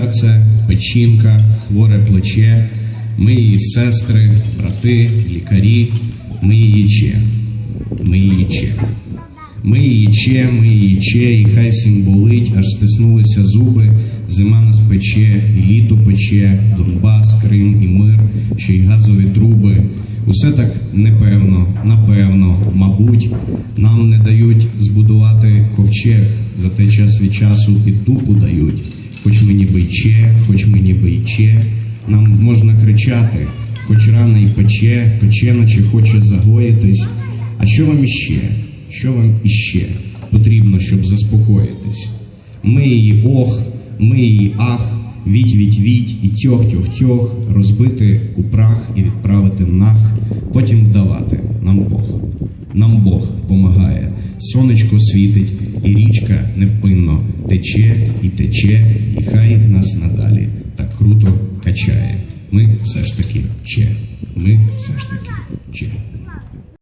серце, печінка, хворе плече. Ми її сестри, брати, лікарі, ми її че, ми її че. Ми її че, ми її че, і хай всім болить, аж стиснулися зуби, зима нас пече, і літо пече, Донбас, Крим і мир, ще й газові труби. Усе так непевно, напевно, мабуть, нам не дають збудувати ковчег, за те час від часу і тупу дають. Хоч ми ніби й че, хоч ми ніби й нам можна кричати, хоч рана й пече, пече, наче хоче загоїтись. А що вам іще? Що вам іще потрібно, щоб заспокоїтись? Ми її ох, ми її ах, віть, віть, віть, і тьох, тьох, тьох, розбити у прах і відправити нах, потім вдавати нам Бог. Нам Бог помагає, сонечко світить, і річка невпинно тече і тече, і хай нас надалі так круто качає. Ми все ж таки че, ми все ж таки